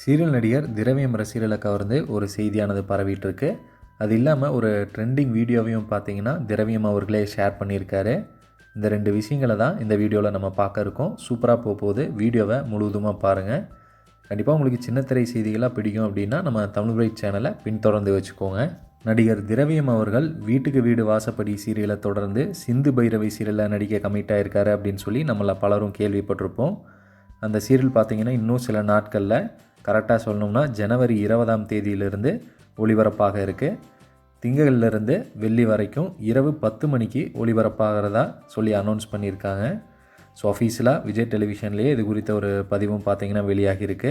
Serial நடிகர் திரவியம் ரசிகர்களை கவர்ந்து ஒரு செய்தியானது பரவிட்டு இருக்கு அது இல்லாமல் ஒரு ட்ரெண்டிங் வீடியோவையும் பார்த்தீங்கன்னா திரவியம் அவர்களே ஷேர் பண்ணியிருக்காரு. இந்த ரெண்டு விஷயங்களை தான் இந்த வீடியோவில் நம்ம பார்க்க இருக்கோம். சூப்பராக போக போகுது. வீடியோவை முழுவதுமாக பாருங்கள் கண்டிப்பாக உங்களுக்கு சின்னத்திரை செய்திகளாக பிடிக்கும் அப்படின்னா நம்ம தமிழ் பிரைட் சேனலை பின்தொடர்ந்து வச்சுக்கோங்க. நடிகர் திரவியம் அவர்கள் வீட்டுக்கு வீடு வாசப்படி சீரியலை தொடர்ந்து சிந்து பைரவி சீரியலில் நடிக்க கமிட் ஆகிருக்காரு அப்படின்னு சொல்லி நம்மளை பலரும் கேள்விப்பட்டிருப்போம். அந்த சீரியல் பார்த்திங்கன்னா இன்னும் சில நாட்களில் கரெக்டாக சொல்லணும்னா ஜனவரி இருபதாம் தேதியிலிருந்து ஒளிபரப்பாக இருக்குது திங்கள்லேருந்து வெள்ளி வரைக்கும் இரவு பத்து மணிக்கு ஒளிபரப்பாகிறதா சொல்லி அனௌன்ஸ் பண்ணியிருக்காங்க. ஸோ அஃபீஷியலாக விஜய் டெலிவிஷன்லேயே இது குறித்த ஒரு பதிவும் பார்த்தீங்கன்னா வெளியாகியிருக்கு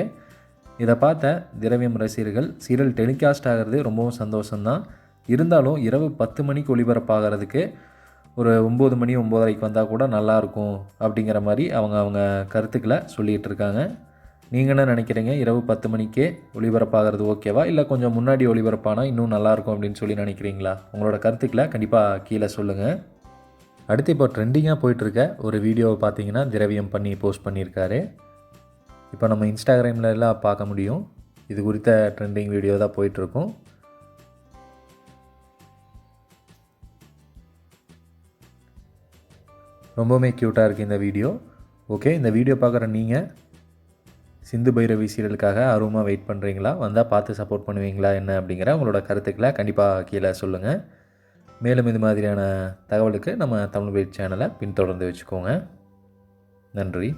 இதை பார்த்த திரவியம் ரசிகர்கள் சீரியல் டெலிகாஸ்ட் ஆகிறது ரொம்பவும் சந்தோஷம்தான். இருந்தாலும் இரவு பத்து மணிக்கு ஒளிபரப்பாகிறதுக்கு ஒரு ஒம்பது மணி ஒம்போதரைக்கு வந்தால் கூட நல்லாயிருக்கும் அப்படிங்கிற மாதிரி அவங்க அவங்க கருத்துக்களை சொல்லிகிட்டு இருக்காங்க. நீங்கள் என்ன நினைக்கிறீங்க? இரவு பத்து மணிக்கே ஒளிபரப்பாகிறது ஓகேவா? இல்லை கொஞ்சம் முன்னாடி ஒளிபரப்பானா இன்னும் நல்லாயிருக்கும் அப்படின்னு சொல்லி நினைக்கிறீங்களா? உங்களோட கருத்துக்களை கண்டிப்பாக கீழே சொல்லுங்கள் அடுத்து இப்போ ட்ரெண்டிங்காக போயிட்டுருக்க ஒரு வீடியோவை பார்த்தீங்கன்னா திரவியம் பண்ணி போஸ்ட் பண்ணியிருக்காரு. இப்போ நம்ம இன்ஸ்டாகிராமில் எல்லாம் பார்க்க முடியும். இது குறித்த ட்ரெண்டிங் வீடியோ தான் போயிட்டுருக்கும். ரொம்பவுமே க்யூட்டாக இருக்குது இந்த வீடியோ. ஓகே இந்த வீடியோ பார்க்குற நீங்கள் சிந்து பைரவி சீரியலுக்காக ஆர்வமாக வெயிட் பண்ணுறீங்களா வந்தால் பார்த்து சப்போர்ட் பண்ணுவீங்களா என்ன அப்படிங்கிற உங்களோட கருத்துக்களை கண்டிப்பாக கீழே சொல்லுங்கள் மேலும் இது மாதிரியான தகவலுக்கு நம்ம தமிழ் பைட் சேனலை பின்தொடர்ந்து வச்சுக்கோங்க. நன்றி.